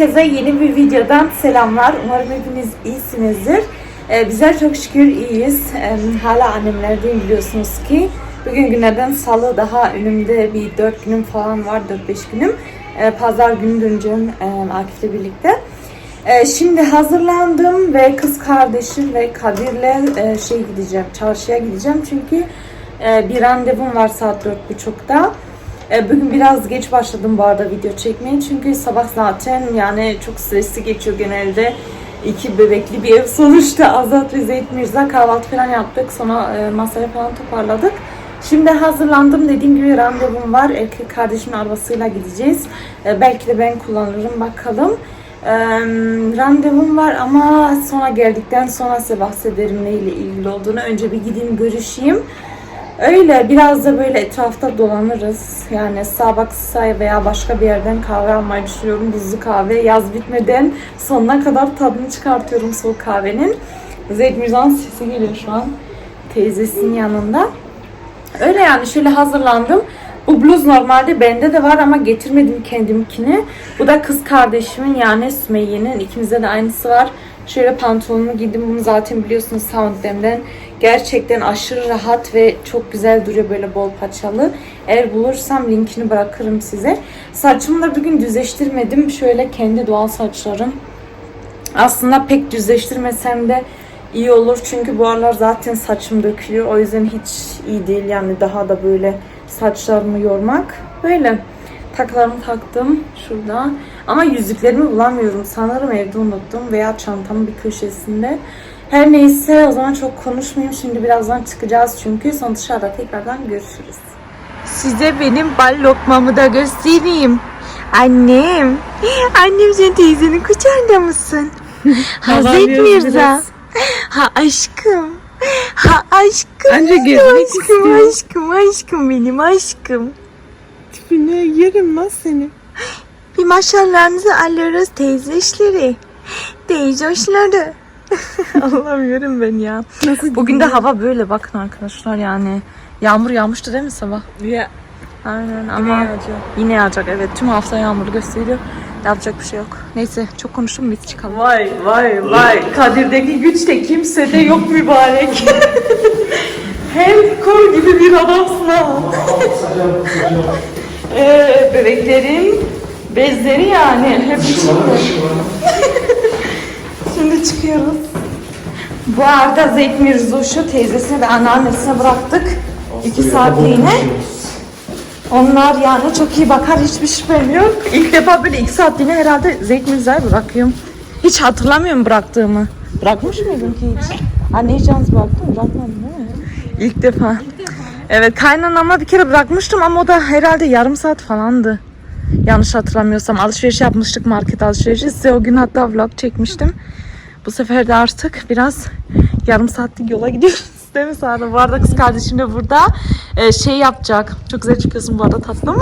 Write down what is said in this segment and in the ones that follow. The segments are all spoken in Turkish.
Herkese yeni bir videodan selamlar. Umarım hepiniz iyisinizdir. Ee, bizler çok şükür iyiyiz. Ee, hala annemlerdeyim biliyorsunuz ki. Bugün günlerden salı daha önümde bir 4 günüm falan var, 4-5 günüm. Ee, Pazar günü döneceğim e, Akif'le birlikte. Ee, şimdi hazırlandım ve kız kardeşim ve Kadir'le e, şey gideceğim, çarşıya gideceğim. Çünkü e, bir randevum var saat 4.30'da. E, Bugün biraz geç başladım bu arada video çekmeye çünkü sabah zaten yani çok stresli geçiyor genelde. İki bebekli bir ev sonuçta Azat ve Zeyt Mirza kahvaltı falan yaptık sonra e, masaya falan toparladık. Şimdi hazırlandım dediğim gibi randevum var erkek kardeşimin arabasıyla gideceğiz. E, belki de ben kullanırım bakalım. E, randevum var ama sonra geldikten sonra size bahsederim neyle ilgili olduğunu. Önce bir gideyim görüşeyim. Öyle biraz da böyle etrafta dolanırız. Yani Starbucks'a veya başka bir yerden kahve almayı düşünüyorum. Buzlu kahve. Yaz bitmeden sonuna kadar tadını çıkartıyorum soğuk kahvenin. Zeyd Mirza'nın sesi geliyor şu an. Teyzesinin yanında. Öyle yani şöyle hazırlandım. Bu bluz normalde bende de var ama getirmedim kendimkini. Bu da kız kardeşimin yani Sümeyye'nin. ikimizde de aynısı var. Şöyle pantolonumu giydim. Bunu zaten biliyorsunuz Soundem'den. Gerçekten aşırı rahat ve çok güzel duruyor böyle bol paçalı. Eğer bulursam linkini bırakırım size. Saçımı da bugün düzleştirmedim. Şöyle kendi doğal saçlarım. Aslında pek düzleştirmesem de iyi olur. Çünkü bu aralar zaten saçım dökülüyor. O yüzden hiç iyi değil yani daha da böyle saçlarımı yormak. Böyle takılarımı taktım şurada. Ama yüzüklerimi bulamıyorum. Sanırım evde unuttum veya çantamın bir köşesinde. Her neyse o zaman çok konuşmayayım. Şimdi birazdan çıkacağız çünkü sonra dışarıda tekrardan görüşürüz. Size benim bal lokmamı da göstereyim. Annem. Annem sen teyzenin kucağında mısın? Hazret Mirza. Ha aşkım. Ha aşkım. Gezmek aşkım, istiyor. aşkım, aşkım benim aşkım. Tipine yerim lan seni. Bir maşallahınızı alıyoruz teyze işleri. Teyze işleri. Anlamıyorum ben ya. Nasıl Bugün de hava böyle bakın arkadaşlar yani. Yağmur yağmıştı değil mi sabah? Ya Aynen ama yağacak. yine yağacak evet. Tüm hafta yağmur gösteriyor. Yapacak bir şey yok. Neyse çok konuştum biz çıkalım. Vay vay vay. Kadir'deki güç de kimsede yok mübarek. Hem kor gibi bir adamsın ha. ee, bebeklerin bezleri yani. Hep Şimdi çıkıyoruz. Bu arada Zeyt Mirzoş'u teyzesine ve anneannesine bıraktık. iki saatliğine. Onlar yani çok iyi bakar hiçbir şüphem yok. İlk defa böyle iki saatliğine herhalde Zeyt Mirza'yı bırakıyorum. Hiç hatırlamıyorum bıraktığımı. Bırakmış mıydım ki hiç? Anne hiç yalnız bıraktım mı? Bırakmadım değil mi? İlk defa. Evet kaynanama bir kere bırakmıştım ama o da herhalde yarım saat falandı. Yanlış hatırlamıyorsam alışveriş yapmıştık market alışverişi. Size o gün hatta vlog çekmiştim. Bu sefer de artık biraz yarım saatlik yola gidiyoruz. Değil mi Sara? Bu arada kız kardeşim de burada Ee, şey yapacak. Çok güzel çıkıyorsun bu arada tatlım.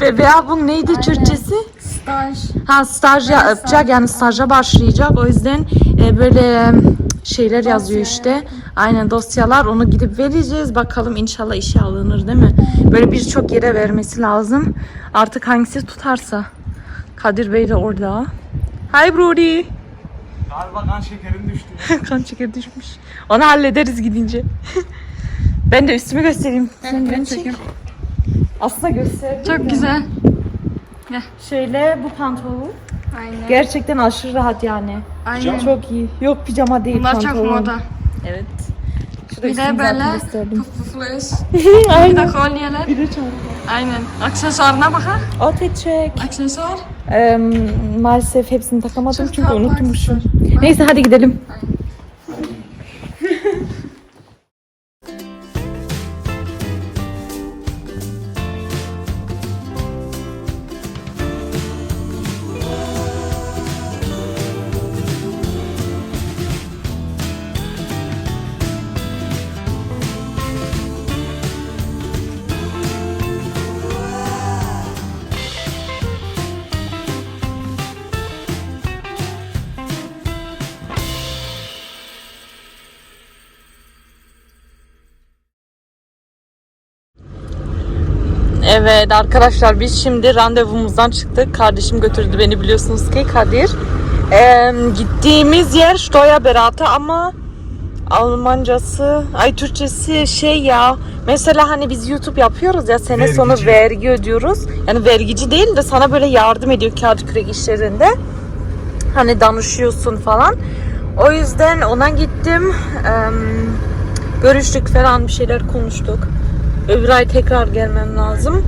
Veya bu neydi Türkçesi? Staj. Ha staj ya- yapacak yani staja başlayacak. O yüzden e, böyle şeyler yazıyor işte. Aynen dosyalar onu gidip vereceğiz. Bakalım inşallah işe alınır değil mi? Böyle birçok yere vermesi lazım. Artık hangisi tutarsa. Kadir Bey de orada. Hi Brody. Galiba kan şekerim düştü. kan şekeri düşmüş. Onu hallederiz gidince. ben de üstümü göstereyim. Sen beni çek. Aslında gösterdim. Çok de. güzel. Şöyle bu pantolon. Aynen. Gerçekten aşırı rahat yani. Aynen. Çok iyi. Yok pijama değil Bunlar çok pantolon. moda. Evet. Bir de böyle gösterdim. pufufluş. Bir de Aynen. kolyeler. Biri çanta. Aynen. Aksesuarına bakar. Outfit check. Aksesuar. Ee, maalesef hepsini takamadım çünkü unutmuşum. Neyse hadi gidelim. Evet arkadaşlar biz şimdi randevumuzdan çıktık. Kardeşim götürdü beni biliyorsunuz ki Kadir. Ee, gittiğimiz yer Steuerberater ama Almancası, ay Türkçesi şey ya. Mesela hani biz YouTube yapıyoruz ya sene Vergici. sonu vergi ödüyoruz. Yani vergici değil de sana böyle yardım ediyor kağıt kürek işlerinde. Hani danışıyorsun falan. O yüzden ona gittim. Ee, görüştük falan bir şeyler konuştuk. Öbür ay tekrar gelmem lazım.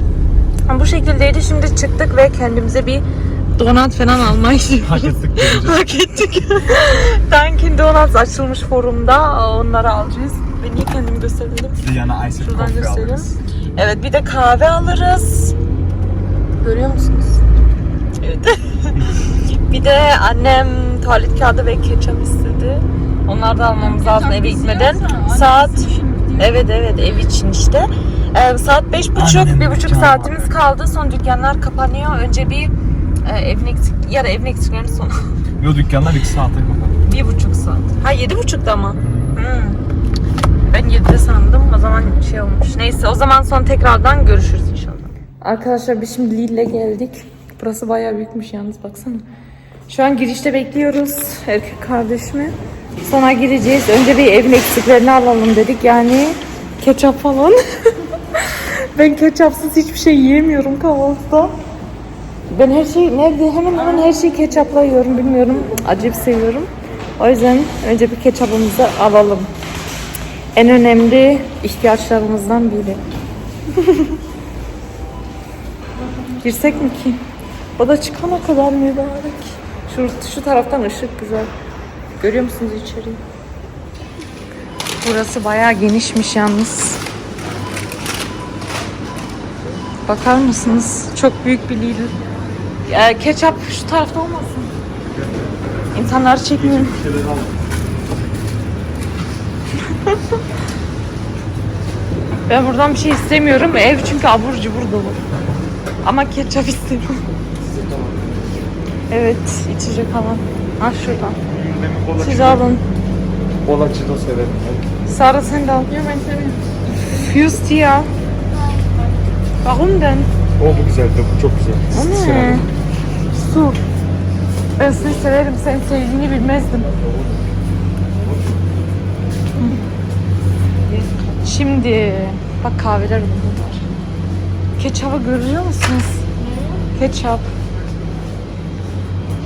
Bu şekildeydi. Şimdi çıktık ve kendimize bir donat falan almayı Hak ettik. Hak ettik. Dunkin Donuts açılmış forumda. Onları alacağız. Ben niye kendimi göstermedim? Bir yana Ice Şuradan göstereyim. alırız. Evet bir de kahve alırız. Görüyor musunuz? Evet. bir de annem tuvalet kağıdı ve ketçap istedi. Onları da almamız lazım eve gitmeden. Saat Evet evet ev için işte. Ee, saat beş buçuk, Annem bir buçuk dükkan saatimiz kaldı. Son dükkanlar kapanıyor. Önce bir e, evin eksik, ya da evin eksiklerin sonu. Yo dükkanlar 2 saate kadar. Bir buçuk saat. Ha yedi buçukta mı? Hmm. Ben yedide sandım. O zaman şey olmuş. Neyse o zaman son tekrardan görüşürüz inşallah. Arkadaşlar biz şimdi Lille'e geldik. Burası bayağı büyükmüş yalnız baksana. Şu an girişte bekliyoruz erkek kardeşimi. Sonra gireceğiz. Önce bir evin eksiklerini alalım dedik. Yani ketçap falan. ben ketçapsız hiçbir şey yiyemiyorum kahvaltıda. Ben her şey nerede hemen hemen her şeyi ketçapla yiyorum bilmiyorum. Acayip seviyorum. O yüzden önce bir ketçapımızı alalım. En önemli ihtiyaçlarımızdan biri. Girsek mi ki? O da çıkana kadar mübarek. Şu, şu taraftan ışık güzel. Görüyor musunuz içeriği? Burası bayağı genişmiş yalnız. Bakar mısınız? Çok büyük bir Lidl. Ya, ketçap şu tarafta olmasın. İnsanları çekmiyor. ben buradan bir şey istemiyorum. Ev çünkü abur cubur dolu. Ama ketçap istemiyorum. Evet, içecek falan. Ha şuradan. Siz alın. Kolacı da severim. Sara sen de al. Yok ben seviyorum. Fused ya. Warum denn? O bu güzel, bu çok güzel. O ne? Su. Ben suyu severim. Sen sevdiğini bilmezdim. Şimdi bak kahveler bunlar. Ketçapı görüyor musunuz? Ketçap.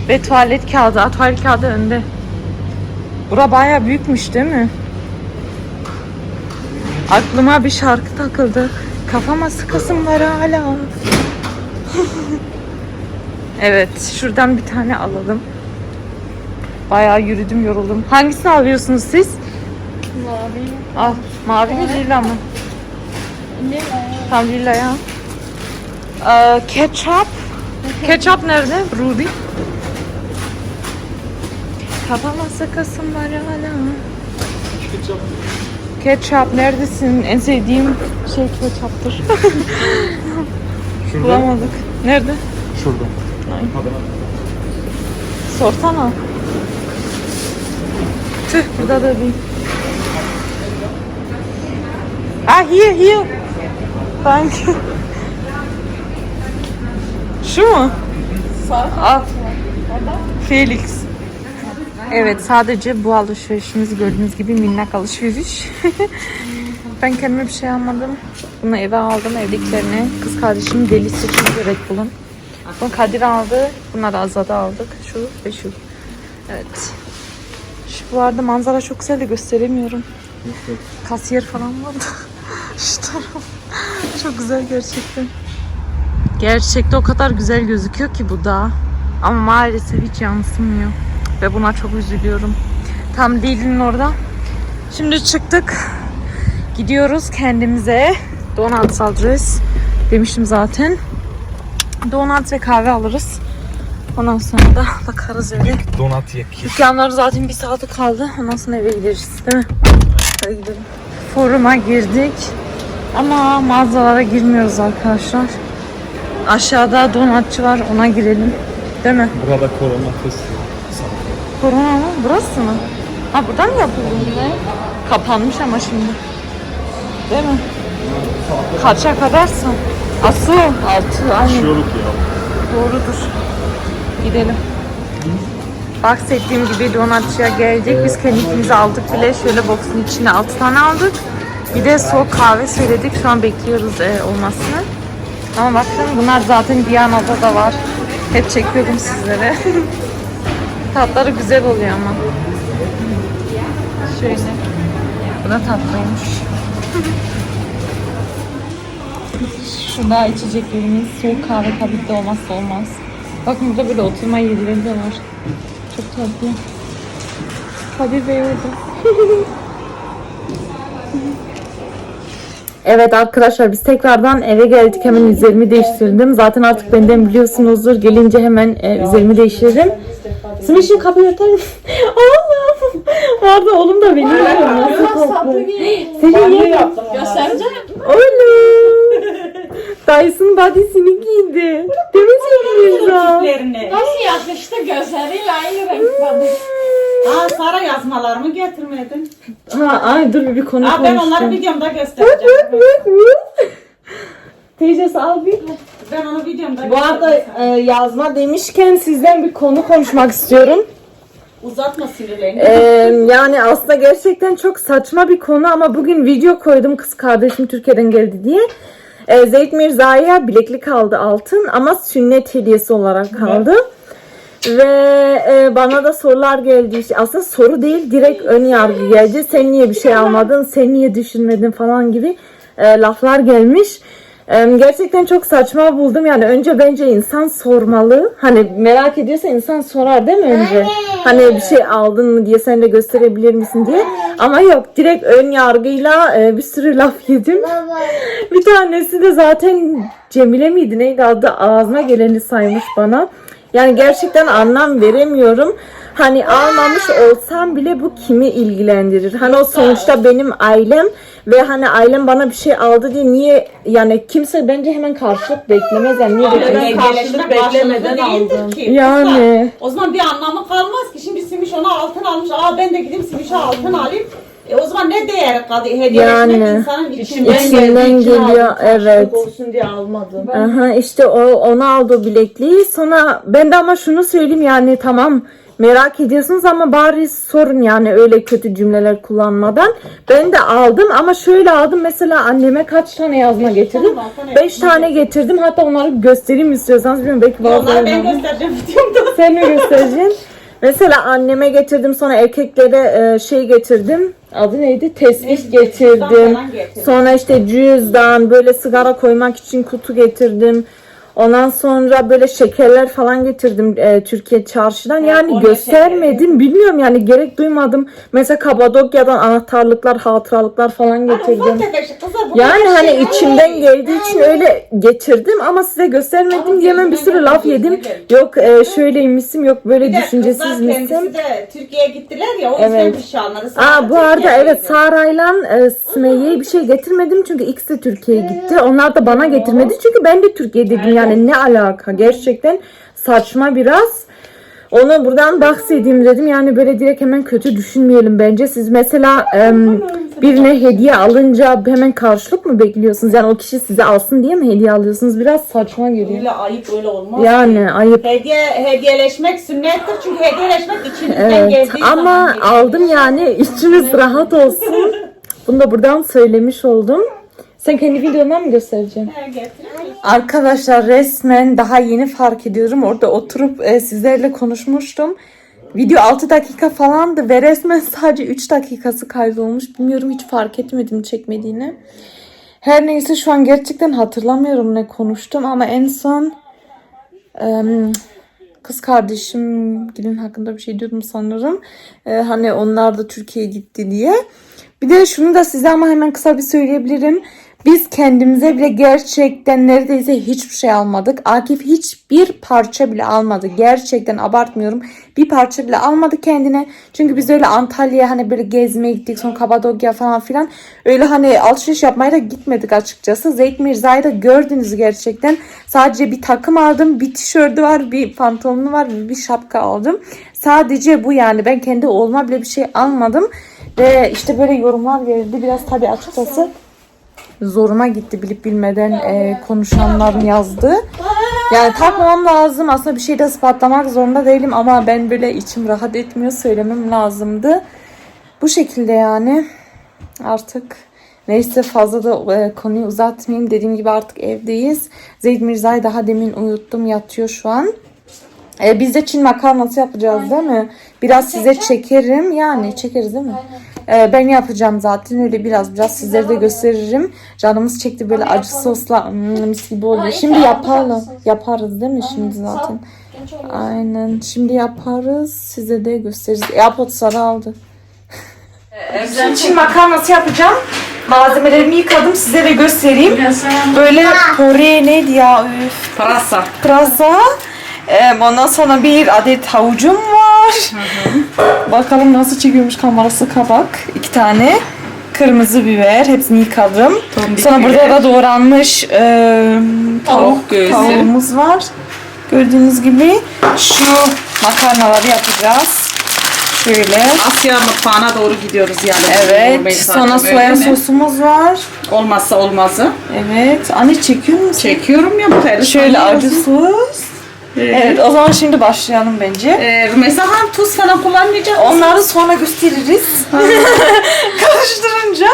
Ve tuvalet kağıdı. Tuvalet kağıdı önde. Bura bayağı büyükmüş değil mi? Aklıma bir şarkı takıldı. Kafama sıkasım var hala. evet, şuradan bir tane alalım. Bayağı yürüdüm, yoruldum. Hangisini alıyorsunuz siz? Mavi. Al. Mavi mi lila mı? Ne? Tam lila ya. Ee, ketçap. Ketçap nerede? Ruby. Kafama sıkasım var hala. Ketçap neredesin? En sevdiğim şey ketçaptır. Şurada. Bulamadık. Nerede? Şurada. Ay. Sorsana. Tüh burada da değil. Ah here here. Thank you. Şu mu? Al. Felix. Evet sadece bu alışverişimiz gördüğünüz gibi minnak alışveriş. ben kendime bir şey almadım. Bunu eve aldım evdekilerini. Kız kardeşimin delisi çünkü Red Bull'un. Bunu Kadir aldı. Bunları Azad'a aldık. Şu ve şu. Evet. Şu bu arada manzara çok güzel de gösteremiyorum. Kasiyer falan var da. Şu taraf. Çok güzel gerçekten. Gerçekte o kadar güzel gözüküyor ki bu da. Ama maalesef hiç yansımıyor. Ve buna çok üzülüyorum. Tam değilin orada. Şimdi çıktık. Gidiyoruz kendimize. Donuts alacağız. Demiştim zaten. Donut ve kahve alırız. Ondan sonra da bakarız öyle. Donat yek. Dükkanlar zaten bir saati kaldı. Ondan sonra eve gideriz değil mi? Hadi gidelim. Foruma girdik. Ama mağazalara girmiyoruz arkadaşlar. Aşağıda donatçı var ona girelim. Değil mi? Burada korona testi. Korona mı? Burası mı? Ha buradan mı yapıldı? Ne? Kapanmış ama şimdi. Değil mi? Kaça kadarsa? Asu altı. Aynen. Şiyoluk ya. Doğrudur. Gidelim. Bahsettiğim gibi donatçıya geldik. Biz kendimizi aldık bile. Şöyle boksun içine 6 tane aldık. Bir de soğuk kahve söyledik. Şu an bekliyoruz e, olmasını. Ama bakın bunlar zaten Diyana'da da var. Hep çekiyordum sizlere. Tatları güzel oluyor ama. Şöyle. Bu da tatlıymış. Şurada içeceklerimiz soğuk kahve tabii de olmazsa olmaz. Bakın burada böyle oturma yerleri de var. Çok tatlı. Kadir Bey orada. Evet arkadaşlar biz tekrardan eve geldik. Hemen üzerimi değiştirdim. Zaten artık benden biliyorsunuzdur. Gelince hemen e, üzerimi değiştirdim. Simişin kapıyı örter misin? Allah'ım. Orada oğlum da beni yiyor. Nasıl tatlı. Senin niye? Gösterce. Oğlum. Dyson body'sini giydi. Değil mi Zeyra? Nasıl yakıştı gözleriyle aynı renk tadı. Aa Sara yazmalarımı getirmedin. Ha, ay dur bir, konu Aa ben onları videomda göstereceğim. Teyzesi al bir. Ben onu videomda Bu arada e, yazma demişken sizden bir konu konuşmak istiyorum. Uzatma sinirlerini. E, yani aslında gerçekten çok saçma bir konu ama bugün video koydum kız kardeşim Türkiye'den geldi diye. E, Zeyd Mirza'ya bileklik aldı altın ama sünnet hediyesi olarak kaldı. Ve e, bana da sorular geldi. Aslında soru değil direkt ön yargı geldi. Sen niye bir şey almadın? Sen niye düşünmedin falan gibi e, laflar gelmiş. Gerçekten çok saçma buldum. Yani önce bence insan sormalı. Hani merak ediyorsa insan sorar değil mi önce? Hani bir şey aldın mı diye sen de gösterebilir misin diye. Ama yok direkt ön yargıyla e, bir sürü laf yedim. Bir tanesi de zaten Cemile miydi neydi adı ağzına geleni saymış bana. Yani gerçekten anlam veremiyorum. Hani almamış olsam bile bu kimi ilgilendirir? Hani o sonuçta benim ailem ve hani ailem bana bir şey aldı diye niye yani kimse bence hemen karşılık beklemez yani niye beklemez? karşılık beklemeden aldım. Ki. Yani. O zaman bir anlamı kalmaz ki. Şimdi Simiş ona altın almış. Aa ben de gideyim Simiş'e altın alayım. E o zaman ne değeri kaldı? Hediyeleşmek Yani. insanın içinden İçinden geliyor evet. olsun diye almadım. Aha işte o onu aldı o bilekliği. Sonra ben de ama şunu söyleyeyim yani tamam merak ediyorsunuz ama bari sorun yani öyle kötü cümleler kullanmadan. Ben de aldım ama şöyle aldım mesela anneme kaç tane yazma getirdim? Beş tane getirdim hatta onları göstereyim istiyorsanız bilmiyorum belki Onları bazılarını ben aldım. göstereceğim videomda. Sen mi göstereceksin? Mesela anneme getirdim sonra erkeklere e, şey getirdim. Adı neydi? Tesbih getirdim. getirdim. Sonra işte cüzdan, böyle sigara koymak için kutu getirdim. Ondan sonra böyle şekerler falan getirdim e, Türkiye çarşıdan. Yani Konya göstermedim. Bilmiyorum yani gerek duymadım. Mesela Kapadokya'dan anahtarlıklar, hatıralıklar falan getirdim. Bu Yani hani şey- içimden geldiği için öyle getirdim ama size göstermedim diye hemen bir sürü laf yedim. Yok e, şöyleymişsim, yok böyle Bir düşüncesiz misin? kendisi de Türkiye'ye gittiler ya o yüzden Evet. bir şey almadı. Aa bu arada evet. Sara'yla e, Sümeyye'ye bir şey getirmedim çünkü ikisi Türkiye'ye gitti. Onlar da bana getirmedi çünkü ben de Türkiye'deydim yani ne alaka gerçekten saçma biraz. Onu buradan bahsedeyim dedim yani böyle direkt hemen kötü düşünmeyelim bence. Siz mesela em, birine hediye alınca hemen karşılık mı bekliyorsunuz? Yani o kişi size alsın diye mi hediye alıyorsunuz? Biraz saçma geliyor. Öyle ayıp öyle olmaz. Yani ayıp. Hediye hediyeleşmek sünnettir çünkü hediyeleşmek içinizden Evet geldiği ama zaman aldım yani içiniz rahat olsun. Bunu da buradan söylemiş oldum. Sen kendi videondan mı göstereceksin? Arkadaşlar resmen daha yeni fark ediyorum. Orada oturup e, sizlerle konuşmuştum. Video 6 dakika falandı ve resmen sadece 3 dakikası kaydolmuş. Bilmiyorum hiç fark etmedim çekmediğini. Her neyse şu an gerçekten hatırlamıyorum ne konuştum ama en son em, kız kardeşim gelin hakkında bir şey diyordum sanırım. E, hani onlar da Türkiye'ye gitti diye. Bir de şunu da size ama hemen kısa bir söyleyebilirim. Biz kendimize bile gerçekten neredeyse hiçbir şey almadık. Akif hiçbir parça bile almadı. Gerçekten abartmıyorum. Bir parça bile almadı kendine. Çünkü biz öyle Antalya'ya hani böyle gezmeye gittik. Sonra Kapadokya falan filan. Öyle hani alışveriş yapmaya da gitmedik açıkçası. Zeyt Mirza'yı da gördünüz gerçekten. Sadece bir takım aldım. Bir tişörtü var. Bir pantolonu var. Bir şapka aldım. Sadece bu yani. Ben kendi oğluma bile bir şey almadım. Ve işte böyle yorumlar geldi. Biraz tabii açıkçası zoruma gitti bilip bilmeden e, konuşanların yazdığı. Yani takmamam lazım. Aslında bir şey de ispatlamak zorunda değilim ama ben böyle içim rahat etmiyor. Söylemem lazımdı. Bu şekilde yani artık neyse fazla da e, konuyu uzatmayayım. Dediğim gibi artık evdeyiz. Zeyd Mirza'yı daha demin uyuttum. Yatıyor şu an. E, biz de Çin makarnası yapacağız değil mi? Biraz size çekerim. Yani çekeriz değil mi? E, ben yapacağım zaten. Öyle biraz biraz sizlere de gösteririm. Canımız çekti böyle acı sosla hmm, mis gibi oluyor. Şimdi yapalım. Yaparız değil mi şimdi zaten? Aynen. Şimdi yaparız. Size de gösteririz. Airpods'ları aldı. Çin makarnası yapacağım. Malzemelerimi yıkadım. Size de göstereyim. Böyle pore neydi ya? Üf. Pırasa. Pırasa. Ee, ondan sonra bir adet havucum var. Bakalım nasıl çekiyormuş kamerası kabak. iki tane. Kırmızı biber. Hepsini yıkadım. sonra burada da doğranmış e, tavuk göğsü. tavuğumuz var. Gördüğünüz gibi şu makarnaları yapacağız. Şöyle. Asya mutfağına doğru gidiyoruz yani. Evet. Sonra soya sosumuz var. Olmazsa olmazı. Evet. Anne çekiyor musun? Çekiyorum ya bu teli. Şöyle acı sos. Evet o zaman şimdi başlayalım bence. Ee, Rümeysa Hanım tuz falan kullanmayacak mısın? Onları sonra gösteririz. Karıştırınca.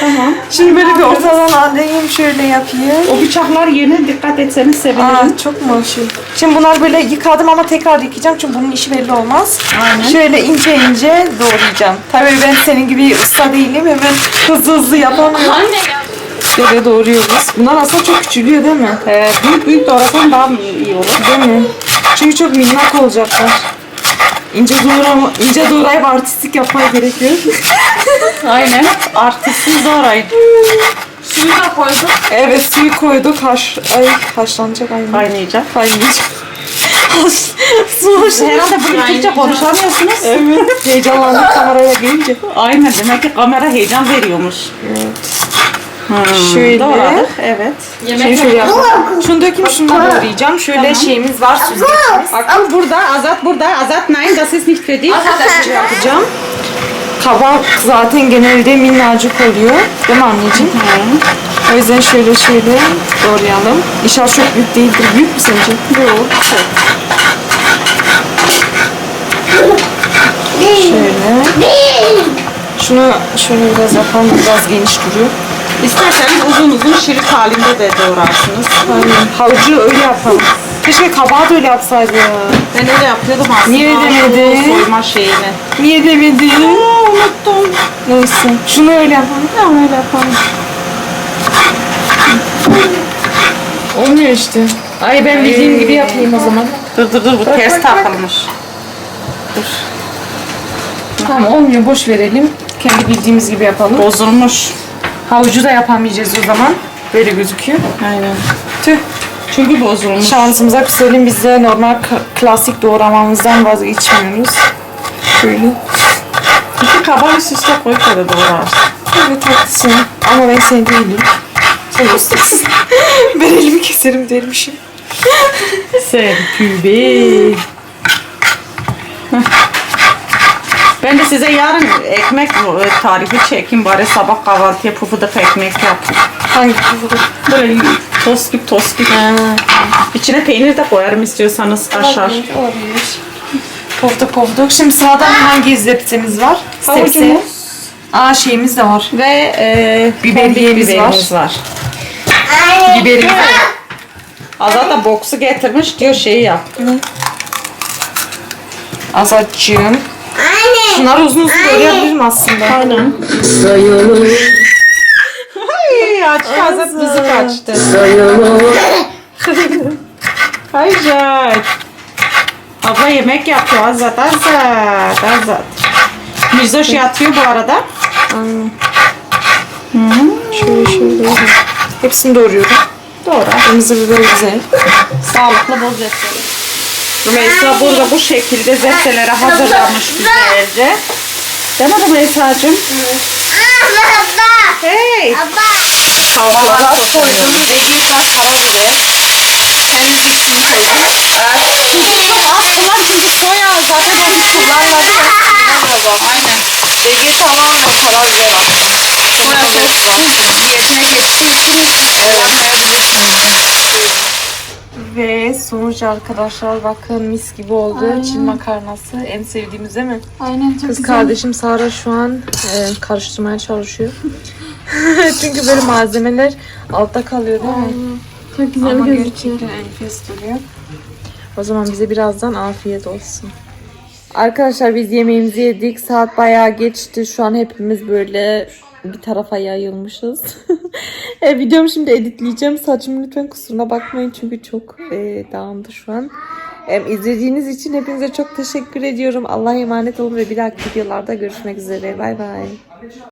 Tamam. Şimdi böyle bir ortadan alayım şöyle yapayım. O bıçaklar yeni dikkat etseniz sevinirim. Aa, çok mu şey? Şimdi bunlar böyle yıkadım ama tekrar yıkayacağım çünkü bunun işi belli olmaz. Aynen. Şöyle ince ince doğrayacağım. Tabii ben senin gibi usta değilim hemen hızlı hızlı yapamıyorum. Anne ya. Şöyle doğruyoruz. Bunlar aslında çok küçülüyor değil mi? Ee, büyük büyük doğrasan daha iyi olur? Değil mi? Çünkü çok minnak olacaklar. İnce doğrama, ince doğrayıp artistik yapmaya gerekiyor. Aynen. Artistsiz doğrayın. Suyu da koydum. evet suyu koyduk. Haş, ay haşlanacak aynen. Kaynayacak. Kaynayacak. Haş- Su haşlanacak. Herhalde bunu Türkçe konuşamıyorsunuz. Evet. Heyecanlandım kameraya gelince. Aynen demek ki kamera heyecan veriyormuş. Şöyle. Doğradık. Evet. Şimdi şöyle yapalım. Şunu dökeyim şunu da doğrayacağım. Şöyle şeyimiz var süzgeçimiz. Akıl burada, Azat burada. Azat nein, das ist nicht für dich. yapacağım. Kabak zaten genelde minnacık oluyor. Değil mi anneciğim? O yüzden şöyle şöyle doğrayalım. İnşallah çok büyük değildir. Büyük mü sence? Yok. Şöyle. Şunu şöyle biraz yapalım. Biraz geniş duruyor. İsterseniz uzun uzun şerit halinde de doğrarsınız. Aynen. Havucu öyle yapalım. Keşke kabağı da öyle yapsaydı. Ben öyle yapıyordum aslında. Niye demedin? Soyma şeyini. Niye demedin? unuttum. Neyse. Şunu öyle yapalım. Tamam öyle yapalım. Olmuyor işte. Ay ben bildiğim gibi yapayım o zaman. Dur dur dur bu ters takılmış. Tamam olmuyor boş verelim. Kendi bildiğimiz gibi yapalım. Bozulmuş. Havucu da yapamayacağız o zaman. Böyle gözüküyor. Aynen. Tüh. Çünkü bozulmuş. Şansımıza bir söyleyeyim biz de normal klasik doğramamızdan vazgeçmiyoruz. Şöyle. İki kabağı üst üste koyup da doğrarsın. Evet haklısın. Ama ben sen değilim. Sen ustasın. ben elimi keserim dermişim. Sen pübe. Ben de size yarın ekmek e, tarifi çekeyim bari sabah kahvaltıya pufuduk ekmek. Hangi kızı? Böyle tospik tospik. İçine peynir de koyarım istiyorsanız kaşar. Olabilir. Poftuk poftuk. Şimdi sırada hangi izlepsemiz var? Havucumuz. Aa şeyimiz de var. Ve e, Biberiyemiz biberimiz var. Biberimiz var. Azat da boksu getirmiş diyor şeyi yap. Azatçığım. Şunları uzun uzun doğrayabilirim aslında. Aynen. Ay açtı Azat bizi kaçtı. Hayır. Abla yemek yapıyor Azat Azat Azat. Mirzoş yatıyor bu arada. Şöyle şöyle doğru. Hepsini doğruyorum. Doğru. Kırmızı biber güzel. Sağlıklı bol zepseler. Rümeysa burada bu şekilde zepseleri hazırlamış güzelce. Değil mi Rümeysa'cığım? Hey! Havalara koydum. Vegeta karabiber. Temizlikini koydum. Az kullan çünkü soya zaten onu kullanmazsa. Aynen. Vegeta var da karabiber attım. domates var. Diyetine geçtiği için Ve sonuç arkadaşlar bakın mis gibi oldu. Çin makarnası en sevdiğimiz değil mi? Aynen çok Kız güzel. kardeşim Sara şu an e, karıştırmaya çalışıyor. Çünkü böyle malzemeler altta kalıyor değil mi? Çok güzel Ama gözüküyor. gerçekten enfes duruyor. O zaman bize birazdan afiyet olsun. Arkadaşlar biz yemeğimizi yedik. Saat bayağı geçti. Şu an hepimiz böyle bir tarafa yayılmışız. e, videomu şimdi editleyeceğim. Saçımı lütfen kusuruna bakmayın çünkü çok e, dağındı şu an. E, izlediğiniz için hepinize çok teşekkür ediyorum. Allah'a emanet olun ve bir dahaki videolarda görüşmek üzere. Bay bay.